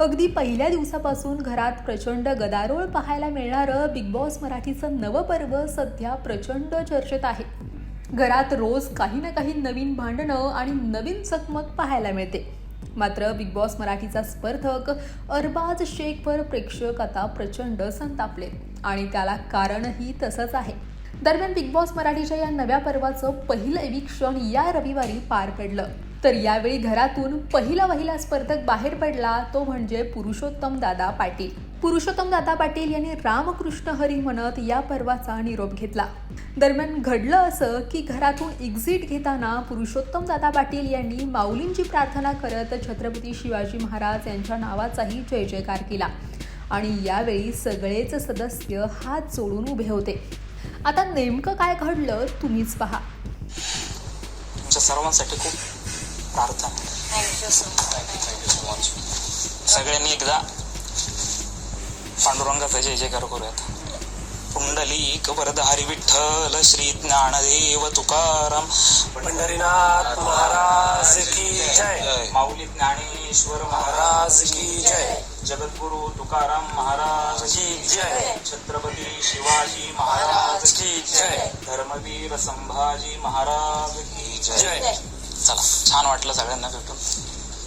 अगदी पहिल्या दिवसापासून घरात प्रचंड गदारोळ पाहायला मिळणारं बिग बॉस मराठीचं नवं पर्व सध्या प्रचंड चर्चेत आहे. घरात रोज काही ना काही नवीन भांडणं आणि नवीन चकमक पाहायला मिळते. मात्र बिग बॉस मराठीचा स्पर्धक अरबाज शेखवर प्रेक्षक आता प्रचंड संतापले आणि त्याला कारणही तसंच आहे. दरम्यान बिग बॉस मराठीच्या या नव्या पर्वाचं पहिलं एविक्षण या रविवारी पार पडलं. तर यावेळी घरातून पहिला वहिला स्पर्धक बाहेर पडला तो म्हणजे पुरुषोत्तम दादा पाटील. पुरुषोत्तम दादा पाटील यांनी रामकृष्ण हरी म्हणत या पर्वाचा निरोप घेतला. दरम्यान घडलं असं की घरातून एक्झिट घेताना पुरुषोत्तम दादा पाटील यांनी माऊलींची प्रार्थना करत छत्रपती शिवाजी महाराज यांच्या नावाचाही जय जयकार केला. आणि यावेळी सगळेच सदस्य हात जोडून उभे होते. आता नेमकं काय घडलं तुम्हीच पहा. तुमच्या सर्वांसाठी खूप प्रार्थना. Thank you so thank you thank you so much सगळ्यांनी एकदा पांडुरंगाचा जय जयकार करूयात. पुंडलिक वरद हरी विठ्ठल श्री ज्ञानदेव तुकाराम. पंढरीनाथ महाराज की जय. माऊली ज्ञानेश्वर महाराज महाराज की जय. जगद्गुरु तुकाराम महाराज की जय. छत्रपती शिवाजी महाराज जय. धर्मवीर संभाजी महाराज की जय. चला छान वाटलं सगळ्यांना भेटून.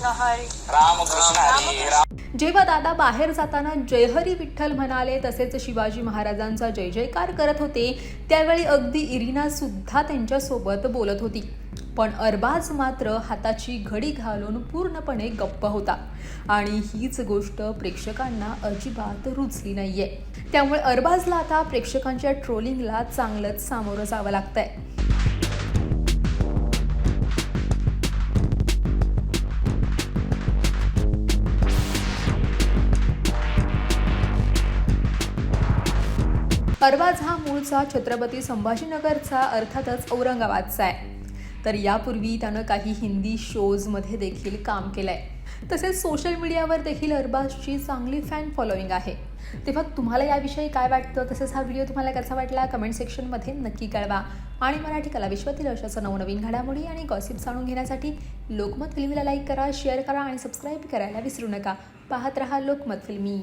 हरी रामकृष्ण हरी राम. जेव्हा दादा बाहेर जाताना जयहरी विठ्ठल म्हणाले तसेच शिवाजी महाराजांचा जय जयकार करत होते त्यावेळी अगदी इरिना सुद्धा त्यांच्यासोबत बोलत होती. पण अरबाज मात्र हाताची घडी घालून पूर्णपणे गप्प होता. आणि हीच गोष्ट प्रेक्षकांना अजिबात रुचली नाहीये. त्यामुळे अरबाजला आता प्रेक्षकांच्या ट्रोलिंगला चांगलंच सामोरं जावं लागतंय. अरबाज हा मूळचा छत्रपती संभाजीनगरचा अर्थातच औरंगाबादचा आहे. तर यापूर्वी त्यानं काही हिंदी शोजमध्ये देखील काम केलं आहे तसेच सोशल मीडियावर देखील अरबाजची चांगली फॅन फॉलोईंग आहे. तेव्हा तुम्हाला याविषयी काय वाटतं? तसेच हा व्हिडिओ तुम्हाला कसा वाटला? कमेंट सेक्शनमध्ये नक्की कळवा. आणि मराठी कला विश्वातील अशाच नवनवीन घडामोडी आणि गॉसिप जाणून घेण्यासाठी लोकमत फिल्मीला लाईक करा शेअर करा आणि सबस्क्राईब करायला विसरू नका. पाहत रहा लोकमत फिल्मी.